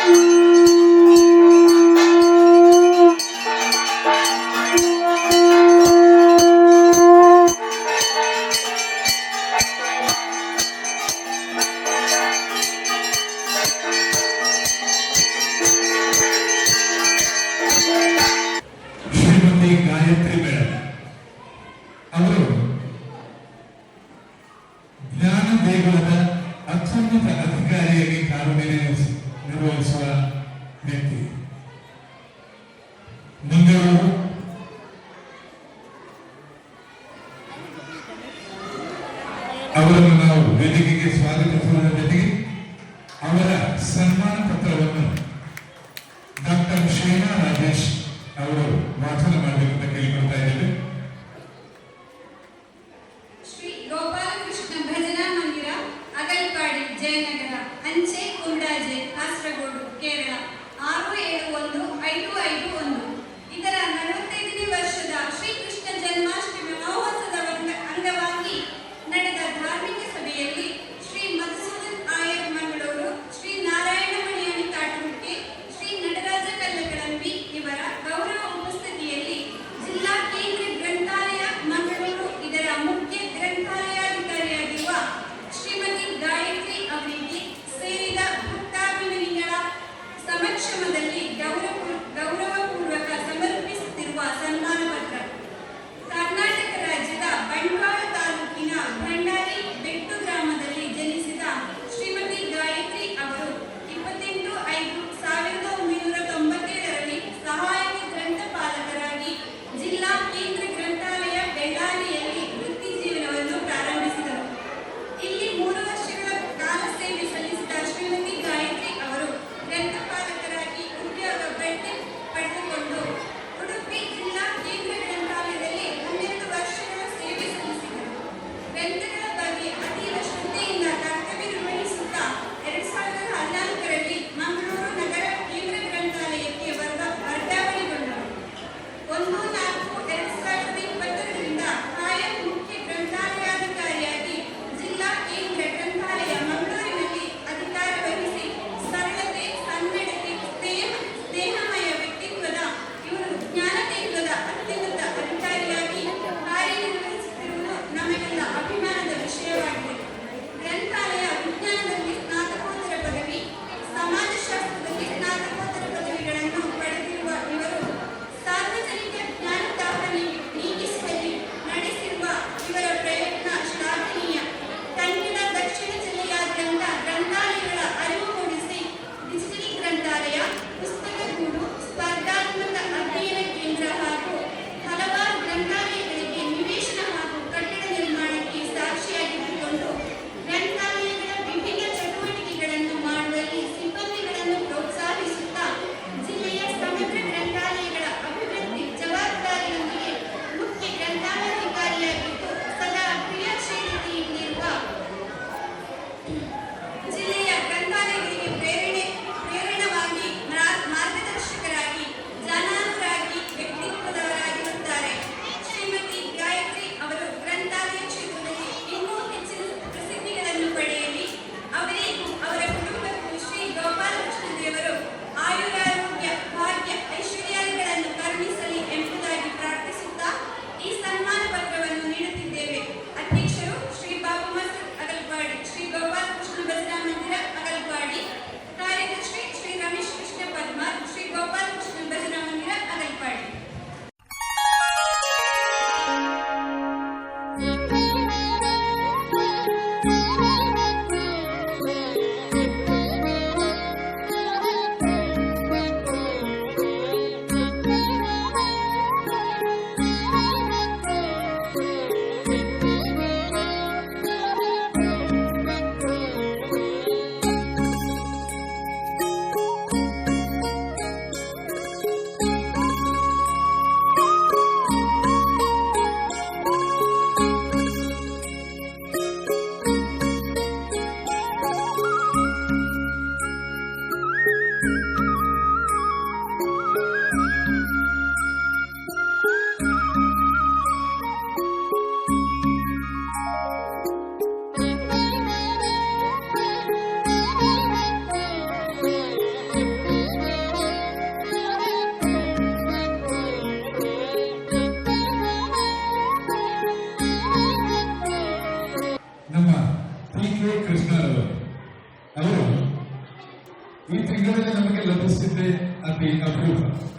ಶ್ರೀಮತಿ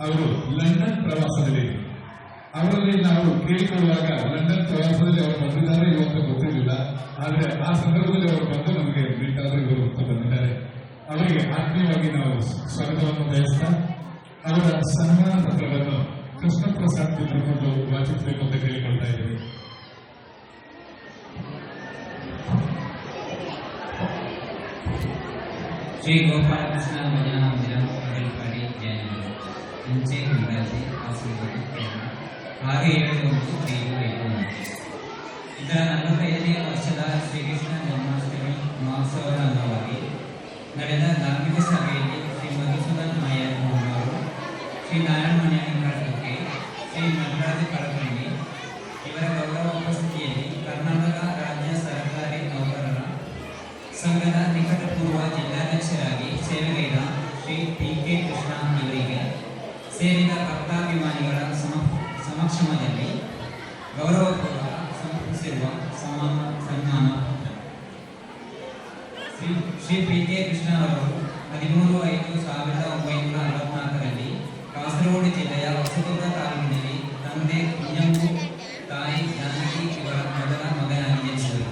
ಅವರು ಲಂಡನ್ ಪ್ರವಾಸದಲ್ಲಿ. ಅವರಲ್ಲಿ ನಾವು ಕೇಳಿಕೊಳ್ಳುವಾಗ ಲಂಡನ್ ಪ್ರವಾಸದಲ್ಲಿ ಅವರು ಬಂದಿದ್ದಾರೆ ಇವತ್ತು ಗೊತ್ತಿರಲಿಲ್ಲ. ಆದರೆ ಆ ಸಂದರ್ಭದಲ್ಲಿ ಅವರು ಬಂದು ನಮಗೆ ಬೇಕಾದರೂ ಇವರು ಬಂದಿದ್ದಾರೆ. ಅವರಿಗೆ ಆತ್ಮೀಯವಾಗಿ ನಾವು ಸ್ವಾಗತವನ್ನು ಬಯಸ್ತಾ ಅವರ ಸನ್ಮಾನ ಪತ್ರವನ್ನು ಕೃಷ್ಣ ಪ್ರಸಾದ್ ವಾಚಿಸಬೇಕು ಅಂತ ಕೇಳಿಕೊಳ್ತಾ ಇದ್ದೀವಿ ಶ್ರೀ ಗೋಪಾಲಕೃಷ್ಣ ಅಂಚೆ ಗುಂಡಾಜಿ ಕಾಸರಗೋಡು ಕೇರಳ ಆರು ಏಳು ಒಂದು ಐದು ಐದು ಒಂದು ಇದರ ನಲವತ್ತೈದನೇ ವರ್ಷದ ಶ್ರೀಕೃಷ್ಣ ಜನ್ಮಾಷ್ಟಮಿ ಮಹೋತ್ಸವದ ಅಂಗವಾಗಿ ನಡೆದ ಧಾರ್ಮಿಕ ಸಭೆಯಲ್ಲಿ ಶ್ರೀ ಮಧುಸೂದನ್ ನಾಯರ್ ಅವರು ಶ್ರೀ ನಾರಾಯಣ ಮನೆಯ ಕಳಕಕ್ಕೆ ಶ್ರೀ ನಟರಾಜ ಕಳಕಂಡಿ ಇವರ ಗೌರವ ಉಪಸ್ಥಿತಿಯಲ್ಲಿ ಕರ್ನಾಟಕ ರಾಜ್ಯ ಸರ್ಕಾರಿ ನೌಕರರ ಸಂಘದ ನಿಕಟಪೂರ್ವ ಜಿಲ್ಲಾಧ್ಯಕ್ಷರಾಗಿ ಸೇವೆಗೈದ ಶ್ರೀ ಪಿ ಕೆ ಕೃಷ್ಣ ಇವರಿಗೆ ಸೇರಿದ ಭಕ್ತಾಭಿಮಾನಿಗಳ ಸಮ, ಸಮಕ್ಷಮದಲ್ಲಿ ಗೌರವಪೂರ್ವ ಸಮರ್ಪಿಸಿರುವ ಸಮಾನ ಸನ್ಮಾನ ಶ್ರೀ ಶ್ರೀ ಪಿ ಕೆ ಕೃಷ್ಣ ಅವರು ಹದಿಮೂರು ಐದು ಸಾವಿರದ ಒಂಬೈನೂರ ಅರವತ್ನಾಲ್ಕರಲ್ಲಿ ಕಾಸರಗೋಡು ಜಿಲ್ಲೆಯ ಹೊಸದುರ್ಗ ತಾಲೂಕಿನಲ್ಲಿ ತಂದೆ ಕುಂಜಂಗು ತಾಯಿ ಜಾನಕಿ ಇವರ ಮೊದಲ ಮಗನಾಗಿ ಜನಿಸಿದರು.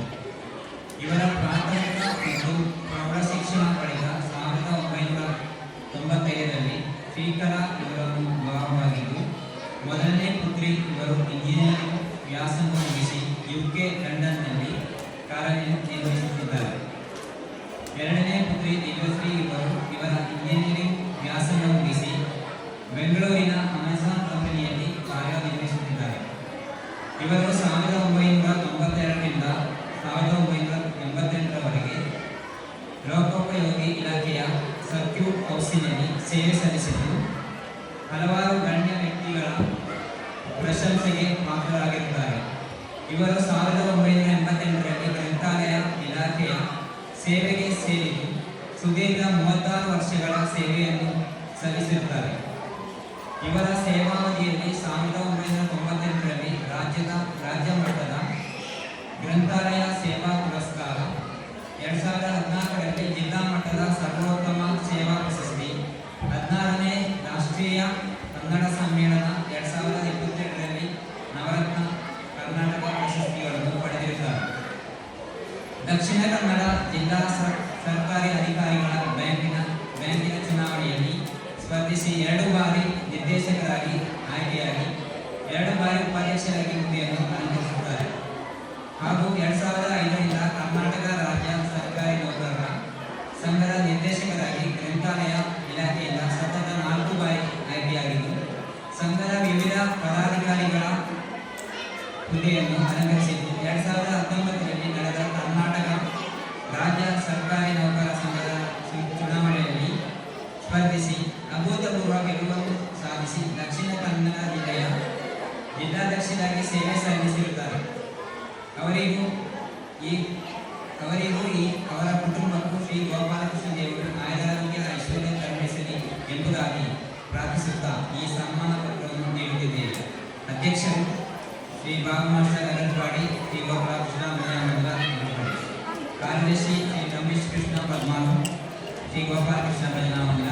ಇವರ ಪ್ರಾಥಮಿಕ ಮತ್ತು ಪ್ರೌಢ ಶಿಕ್ಷಣ ಪಡೆದ ಸಾವಿರದ ಒಂಬೈನೂರ ತೊಂಬತ್ತೈದರಲ್ಲಿ ವಿವಾಹವಾಗಿದ್ದು ಮೊದಲನೇ ಇವರು ಇಂಜಿನಿಯರಿಂಗ್ ವ್ಯಾಸಂಗ ಮುಗಿಸಿ ಯುಕೆ ಲಂಡನ್ನಲ್ಲಿ ಕಾರ್ಯನಿರ್ವಹಿಸುತ್ತಿದ್ದಾರೆ. ಎರಡನೇ ಪುತ್ರಿ ದಿವ್ಯಶ್ರೀ ಇವರು ಇವರ ಇಂಜಿನಿಯರಿಂಗ್ ವ್ಯಾಸಂಗ ಮುಗಿಸಿ ಬೆಂಗಳೂರಿನ ಅಮೆಜಾನ್ ಕಂಪನಿಯಲ್ಲಿ ಕಾರ್ಯನಿರ್ವಹಿಸುತ್ತಿದ್ದಾರೆ. ಇವರು ಸಾವಿರದ ಒಂಬೈನೂರ ತೊಂಬತ್ತೆರಡರಿಂದ ಸಾವಿರದ ಒಂಬೈನೂರ ಎಂಬತ್ತೆಂಟರವರೆಗೆ ಲೋಕೋಪಯೋಗಿ ಇಲಾಖೆಯ ಸರ್ಕ್ಯೂಟ್ ಹೌಸಿನಲ್ಲಿ ಸೇವೆ ಸಲ್ಲಿಸಿದ್ದು ಹಲವಾರು ಗಣ್ಯ ವ್ಯಕ್ತಿಗಳ ಪ್ರಶಂಸೆಗೆ ಪಾತ್ರರಾಗಿರುತ್ತಾರೆ ಇವರು ಸಾವಿರದ ಒಂಬೈನೂರ ಎಂಬತ್ತೆಂಟರಲ್ಲಿ ಗ್ರಂಥಾಲಯ ಇಲಾಖೆಯ ಸೇವೆಗೆ ಸೇರಿದ್ದು ಸುದೀರ್ಘ ಮೂವತ್ತಾರು ವರ್ಷಗಳ ಸೇವೆಯನ್ನು ಸಲ್ಲಿಸಿರುತ್ತಾರೆ. ಇವರ ಸೇವಾವಧಿಯಲ್ಲಿ ಸಾವಿರದ ಒಂಬೈನೂರ ತೊಂಬತ್ತೆಂಟರಲ್ಲಿ ರಾಜ್ಯದ ರಾಜ್ಯ ಮಟ್ಟದ ಗ್ರಂಥಾಲಯ ಸೇವಾ ಪುರಸ್ಕಾರ, ಎರಡ್ ಸಾವಿರದ ಹದಿನಾಲ್ಕರಲ್ಲಿ ಜಿಲ್ಲಾ ಮಟ್ಟದ ಸರ್ವೋತ್ತಮ ಸೇವಾ ಪ್ರಶಸ್ತಿ, ಹದಿನಾರನೇ ರಾಷ್ಟ್ರೀಯ ಕನ್ನಡ ಸಮ್ಮೇಳನ ಎರಡ್ ಸಾವಿರದ ಇಪ್ಪತ್ತೆರಡರಲ್ಲಿ ದಕ್ಷಿಣ ಕನ್ನಡ ಜಿಲ್ಲಾ ಸರ್- ಸರ್ಕಾರಿ ಅಧಿಕಾರಿಗಳ ಬ್ಯಾಂಕಿನ ಬ್ಯಾಂಕಿನ ಚುನಾವಣೆಯಲ್ಲಿ ಸ್ಪರ್ಧಿಸಿ ಎರಡು ಬಾರಿ ನಿರ್ದೇಶಕರಾಗಿ ಆಯ್ಕೆಯಾಗಿ, ಎರಡು ಬಾರಿ ಉಪಾಧ್ಯಕ್ಷರಾಗಿ ಹುದ್ದೆಯನ್ನು ಅನುಭವಿಸುತ್ತಾರೆ ಹಾಗೂ ಎರಡ್ ಸಾವಿರದ ಐದರಿಂದ ಕರ್ನಾಟಕ ರಾಜ್ಯ ಸರ್ಕಾರಿ ನೌಕರರ ಸಂಘದ ನಿರ್ದೇಶಕರಾಗಿ ಗ್ರಂಥಾಲಯ ಇಲಾಖೆಯಿಂದ ಸತತ ನಾಲ್ಕು ಬಾರಿ ಆಯ್ಕೆಯಾಗಿದ್ದು, ಸಂಘದ ವಿವಿಧ ಪದಾಧಿಕಾರಿಗಳ ಹುದ್ದೆಯನ್ನು ಅಲಂಕರಿಸಿದ್ದು ಎರಡ್ ಸಾವಿರದ ಹತ್ತೊಂಬತ್ತರಲ್ಲಿ ನಡೆದ ಕರ್ನಾಟಕ ರಾಜ್ಯ ಸರ್ಕಾರಿ ನೌಕರ ಸಂಘದ ಚುನಾವಣೆಯಲ್ಲಿ ಸ್ಪರ್ಧಿಸಿ ಅಭೂತಪೂರ್ವ ಗೆಲುವನ್ನು ಸಾಧಿಸಿ ದಕ್ಷಿಣ ಕನ್ನಡ ಜಿಲ್ಲೆಯ ಜಿಲ್ಲಾಧ್ಯಕ್ಷರಾಗಿ ಸೇವೆ ಸಲ್ಲಿಸಿರುತ್ತಾರೆ ಅವರಿಗೂ ಈ ಅವರಿಗೂ ಈ ಅವರ ಕುಟುಂಬಕ್ಕೂ ಶ್ರೀ ಗೋಪಾಲಕೃಷ್ಣ ದೇವರು ಆಯುರಾರೋಗ್ಯ ಐಶ್ವರ್ಯ ಕರುಣಿಸಲಿ ಎಂಬುದಾಗಿ ಪ್ರಾರ್ಥಿಸುತ್ತಾ ಈ ಸನ್ಮಾನ ಪತ್ರವನ್ನು ನೀಡುತ್ತಿದ್ದೇವೆ ಅಧ್ಯಕ್ಷರು ಶ್ರೀ ಬಾಬುಮಾಸ್ಟರ್ ಅಗಲ್ಪಾಡಿ ಶ್ರೀ ಗೋಪಾಲಕೃಷ್ಣ ಮನೆಯಮಂಗಲ ಅಗಲ್ಪಾಡಿ ಕಾರ್ಯದರ್ಶಿ ಶ್ರೀ ರಮೇಶ್ ಕೃಷ್ಣ ಪದ್ಮಾಲು ಶ್ರೀ ಗೋಪಾಲಕೃಷ್ಣ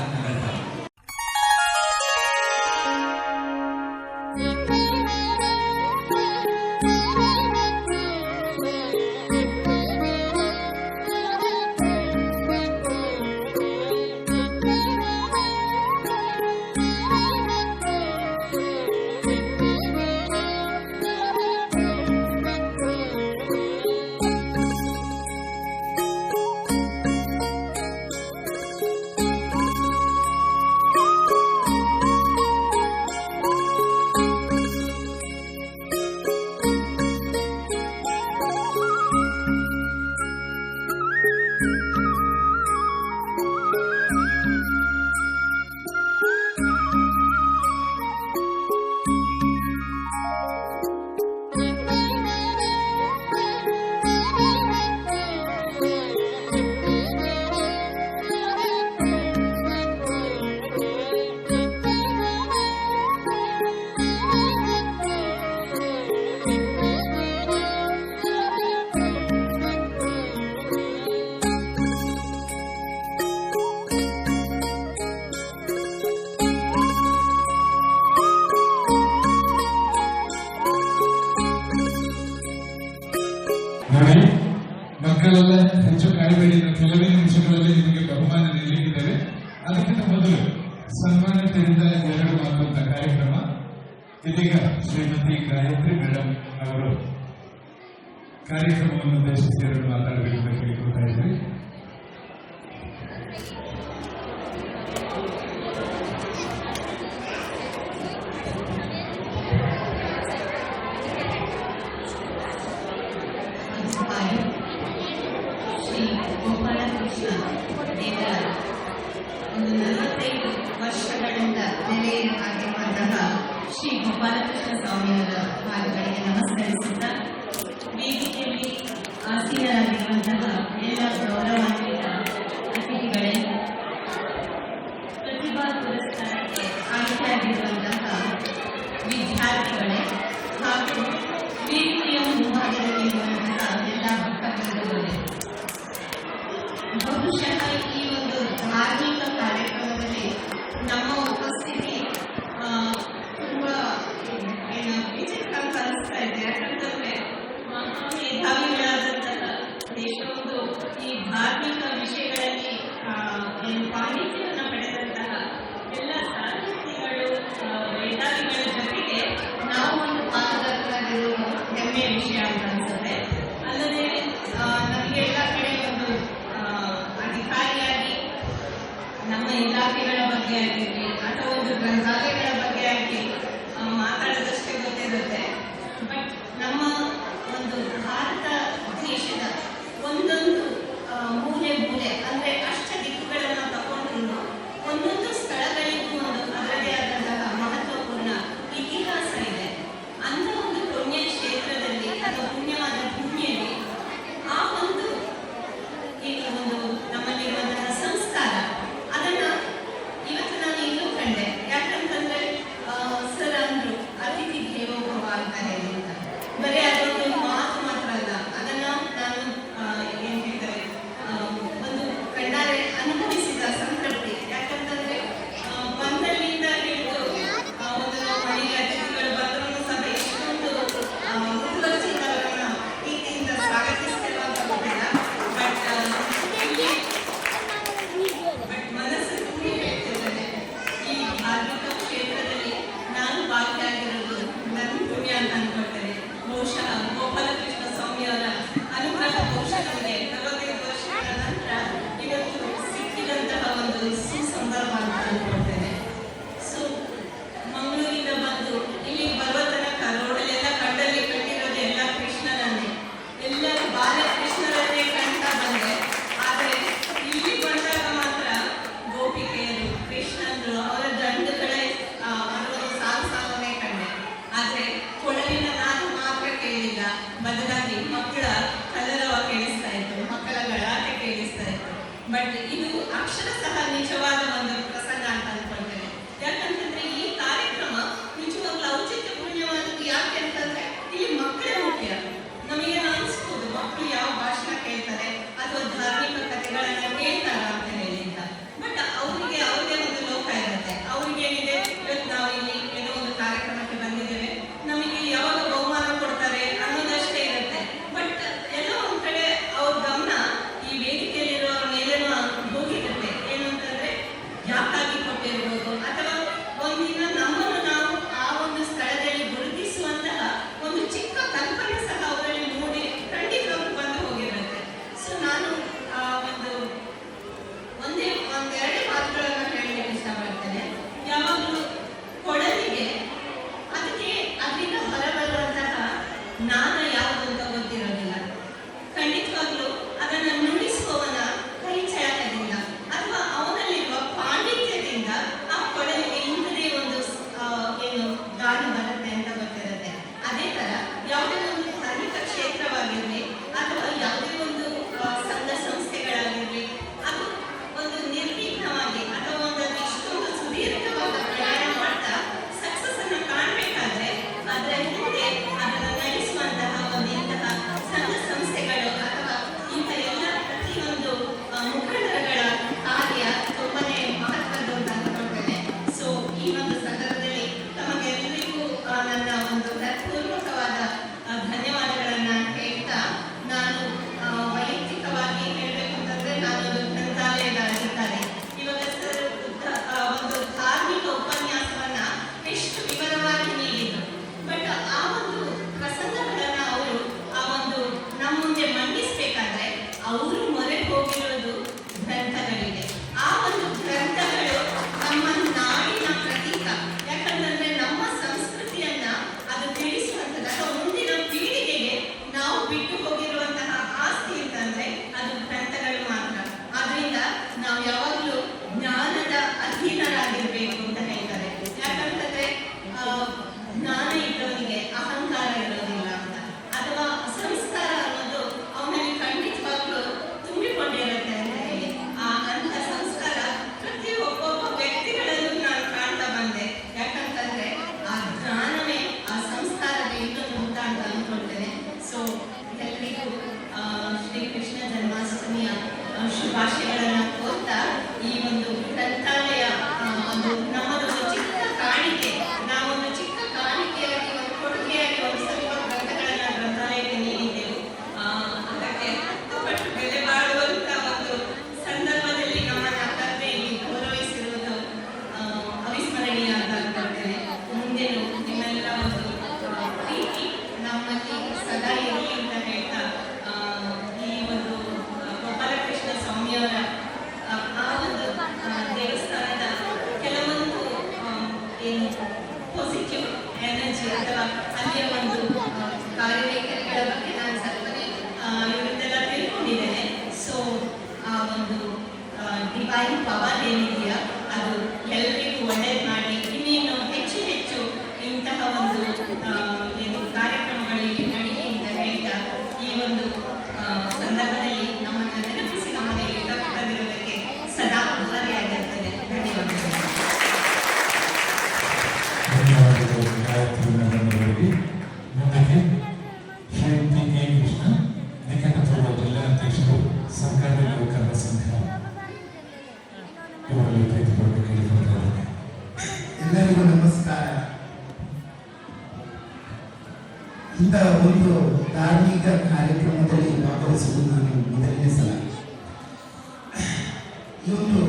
ಈ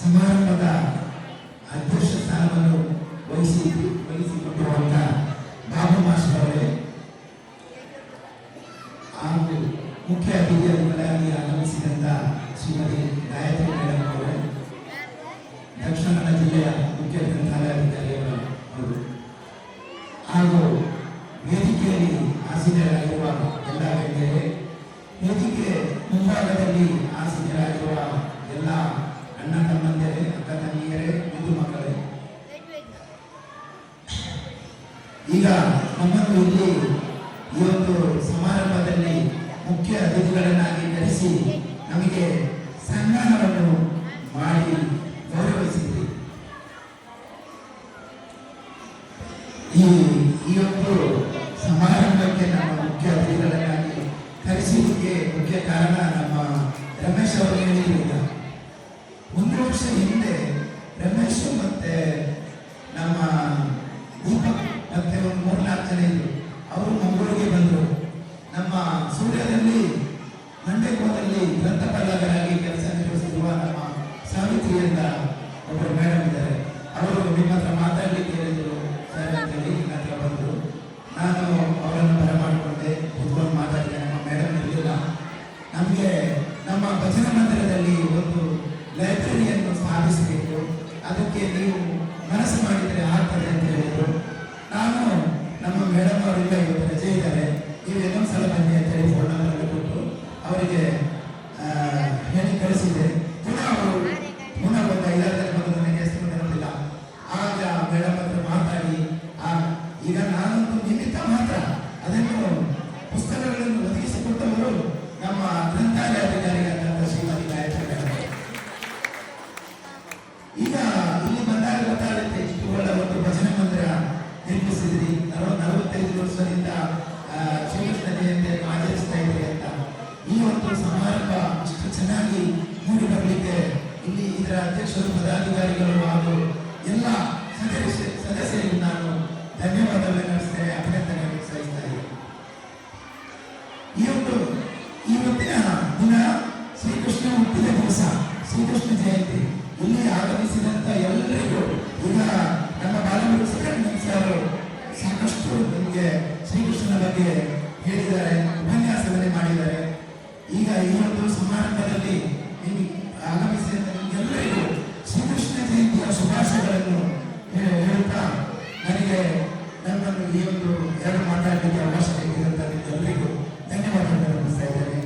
ಸಮಾರಂಭದ ಅಧ್ಯಕ್ಷ ಸ್ಥಾನವನ್ನು ವಹಿಸಿ ವಹಿಸಿಕೊಟ್ಟಿರುವಂಥ ಬಾಬು ಮಾಸ್ಟರ್ ಅವರೇ ಹಾಗೂ ಮುಖ್ಯ ಅತಿಥಿ ಅಧಿಕಾರಿಯಾಗಿ ಆಗಮಿಸಿದಂಥ ಶ್ರೀಮತಿ ಗಾಯತ್ರಿ ಮೇಡಮ್ ಅವರೇ, ದಕ್ಷಿಣ ಕನ್ನಡ ಜಿಲ್ಲೆಯ ಮುಖ್ಯ ಗ್ರಂಥಾಲಯ ಅತಿಥಿಗಳನ್ನಾಗಿ ಕರೆಸಿ ನಮಗೆ ಸನ್ಮಾನವನ್ನು ಮಾಡಿ ಗೌರವಿಸಿದ್ರಿ. ಈ ಒಂದು ಸಮಾರಂಭಕ್ಕೆ ನಮ್ಮ ಮುಖ್ಯ ಅತಿಥಿಗಳನ್ನಾಗಿ ಕರೆಸಿದ್ದಕ್ಕೆ ಮುಖ್ಯ ಕಾರಣ ನಮ್ಮ ರಮೇಶ್ ಅವರು ಸಾಧಿಸಬೇಕು. ಅದಕ್ಕೆ ನೀವು രജിസ്റ്റർ ಈ ಒಂದು ಎರಡು ಮಾತಾಡಲಿಕ್ಕೆ ಅವಕಾಶ ಅಂತ ಎಲ್ಲರಿಗೂ ಧನ್ಯವಾದಗಳು ನಮಸ್ತಾ ಇದ್ದೇನೆ.